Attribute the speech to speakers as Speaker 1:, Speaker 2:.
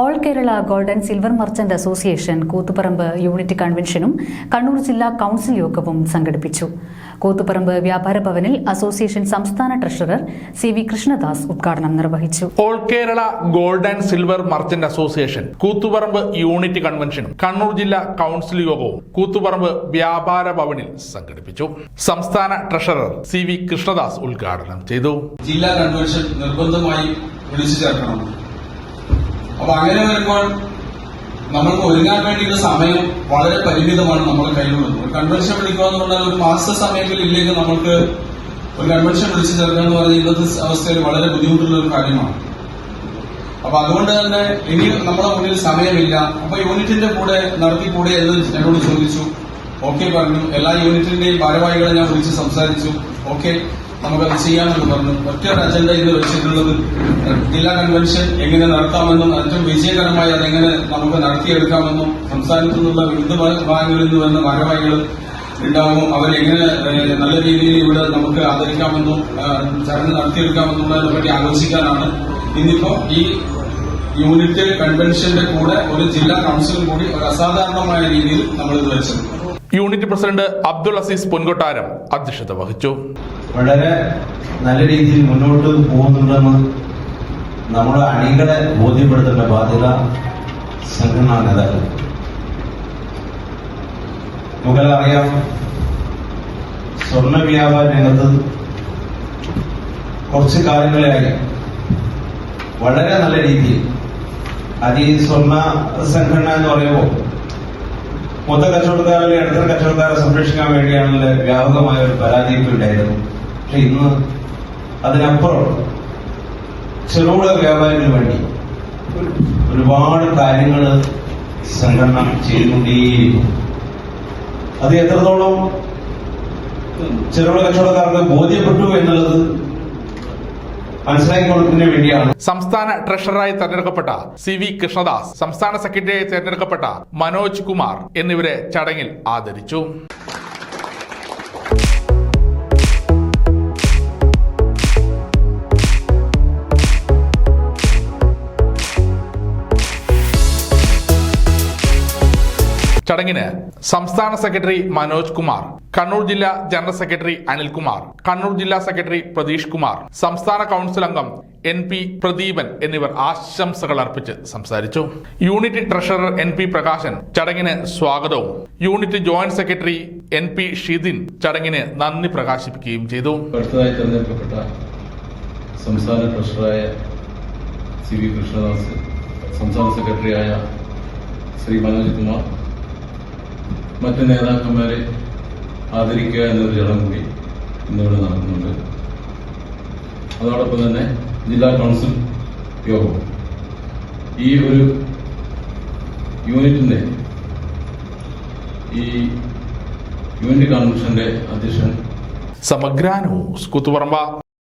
Speaker 1: All Kerala gold and silver merchant association Koothuparamba unit കൺവെൻഷനും Kannur ജില്ലാ council യോഗവും സംഘടിപ്പിച്ചു. കൂത്തുപറമ്പ് വ്യാപാര ഭവനിൽ അസോസിയേഷൻ സംസ്ഥാന ട്രഷറർ സി വി കൃഷ്ണദാസ് ഉദ്ഘാടനം നിർവഹിച്ചു.
Speaker 2: All Kerala gold and silver merchant association Koothuparamba unit കൺവെൻഷനും Kannur ജില്ലാ കൗൺസിൽ യോഗവും കൂത്തുപറമ്പ് വ്യാപാര ഭവനിൽ സംഘടിപ്പിച്ചു. സംസ്ഥാന ട്രഷറർ സി വി കൃഷ്ണദാസ് ഉദ്ഘാടനം ചെയ്തു.
Speaker 3: ജില്ലാ കൺവെൻഷൻ നിർബന്ധമായി വിളിച്ചു ചേർക്കണം. അപ്പൊ അങ്ങനെ വരുമ്പോൾ നമ്മൾക്ക് ഒരുങ്ങാൻ വേണ്ടിയുള്ള സമയം വളരെ പരിമിതമാണ് നമ്മുടെ കയ്യിലുള്ളത്. ഒരു കൺവെൻഷൻ വിളിക്കുക എന്ന് പറഞ്ഞാൽ ഒരു മാസ സമയത്തിൽ ഇല്ലെങ്കിൽ നമ്മൾക്ക് ഒരു കൺവെൻഷൻ വിളിച്ചു ചേർക്കുക എന്ന് പറഞ്ഞാൽ ഇന്നത്തെ അവസ്ഥയിൽ വളരെ ബുദ്ധിമുട്ടുള്ള ഒരു കാര്യമാണ്. അപ്പൊ അതുകൊണ്ട് തന്നെ ഇനി നമ്മുടെ മുന്നിൽ സമയമില്ല. അപ്പൊ യൂണിറ്റിന്റെ കൂടെ നടത്തിക്കൂടെ എന്ന് എന്നോട് ചോദിച്ചു. ഓക്കെ പറഞ്ഞു. എല്ലാ യൂണിറ്റിന്റെയും ഭാരവാഹികളെ ഞാൻ വിളിച്ച് സംസാരിച്ചു. ഓക്കെ. നമുക്കത് ചെയ്യാമെന്ന് പറഞ്ഞു. ഒറ്റ അജണ്ട ഇത് വെച്ചിട്ടുള്ളത് ജില്ലാ കൺവെൻഷൻ എങ്ങനെ നടത്താമെന്നും ഏറ്റവും വിജയകരമായി അതെങ്ങനെ നമുക്ക് നടത്തിയെടുക്കാമെന്നും സംസ്ഥാനത്തു നിന്നുള്ള വിവിധ ഭാഗങ്ങളിൽ നിന്ന് വരുന്ന ഭാരവാഹികൾ ഉണ്ടാവും അവരെങ്ങനെ നല്ല രീതിയിൽ ഇവിടെ നമുക്ക് ആദരിക്കാമെന്നും ചടങ്ങ് നടത്തിയെടുക്കാമെന്നുള്ളതിനെ പറ്റി ആലോചിക്കാനാണ്. ഇന്നിപ്പോ ഈ യൂണിറ്റ് കൺവെൻഷന്റെ കൂടെ ഒരു ജില്ലാ കൌൺസിലും കൂടി ഒരു അസാധാരണമായ രീതിയിൽ നമ്മൾ ഇത് വെച്ചത്
Speaker 2: യൂണിറ്റ് പ്രസിഡന്റ് അബ്ദുൾ അസീസ് പൊൻകൊട്ടാരം അധ്യക്ഷത വഹിച്ചു.
Speaker 4: വളരെ നല്ല രീതിയിൽ മുന്നോട്ട് പോകുന്നുണ്ടെന്ന് നമ്മുടെ അണികളെ ബോധ്യപ്പെടുത്തേണ്ട ബാധ്യത സംഘടനാ നേതാക്കൾ. നമുക്കെല്ലാം അറിയാം സ്വർണ വ്യാപാര രംഗത്ത് കുറച്ച് കാലങ്ങളായി വളരെ നല്ല രീതിയിൽ അത് ഈ സ്വർണ സംഘടന എന്ന് പറയുമ്പോൾ മൊത്ത കച്ചവടക്കാരെ ഇടത്തരം കച്ചവടക്കാരെ സംരക്ഷിക്കാൻ വേണ്ടിയാണല്ലോ വ്യാപകമായ ഒരു പരാതിയൊക്കെ ഉണ്ടായിരുന്നു ഇന്ന് അതിനപ്പുറം ചെറുകിട വ്യാപാരിന് വേണ്ടി ഒരുപാട് കാര്യങ്ങൾ സംഘടന ചെയ്തുകൊണ്ടേയിരിക്കും അത് എത്രത്തോളം ചെറുകിട കച്ചവടക്കാർക്ക് ബോധ്യപ്പെട്ടു എന്നുള്ളത് വേണ്ടിയാണ്.
Speaker 2: സംസ്ഥാന ട്രഷററായി തെരഞ്ഞെടുക്കപ്പെട്ട സി വി കൃഷ്ണദാസ് സംസ്ഥാന സെക്രട്ടറിയായി തെരഞ്ഞെടുക്കപ്പെട്ട മനോജ് കുമാർ എന്നിവരെ ചടങ്ങിൽ ആദരിച്ചു. ചടങ്ങിന് സംസ്ഥാന സെക്രട്ടറി മനോജ് കുമാർ കണ്ണൂർ ജില്ലാ ജനറൽ സെക്രട്ടറി അനിൽകുമാർ കണ്ണൂർ ജില്ലാ സെക്രട്ടറി പ്രതീഷ് കുമാർ സംസ്ഥാന കൗൺസിൽ അംഗം എൻ പി പ്രദീപൻ എന്നിവർ ആശംസകൾ അർപ്പിച്ച് സംസാരിച്ചു. Unit treasurer N P Prakashan ചടങ്ങിന് സ്വാഗതവും. Unit joint secretary N P Shidin ചടങ്ങിന് നന്ദി പ്രകാശിപ്പിക്കുകയും ചെയ്തു.
Speaker 5: അടുത്തതായി തെരഞ്ഞെടുക്കപ്പെട്ട സംസ്ഥാന ട്രഷറായ സി വി കൃഷ്ണദാസ് സംസ്ഥാന സെക്രട്ടറിയായ ശ്രീ മനോജ് കുമാർ മറ്റ് നേതാക്കന്മാരെ ആദരിക്കുക എന്നൊരു ചടങ്ങ് കൂടി ഇന്നിവിടെ നടക്കുന്നുണ്ട്. അതോടൊപ്പം തന്നെ ജില്ലാ കൗൺസിൽ യോഗം ഈ ഒരു യൂണിറ്റിന്റെ ഈ യൂണിറ്റ് കൺവെൻഷന്റെ അധ്യക്ഷൻ
Speaker 2: സമഗ്ര ന്യൂസ്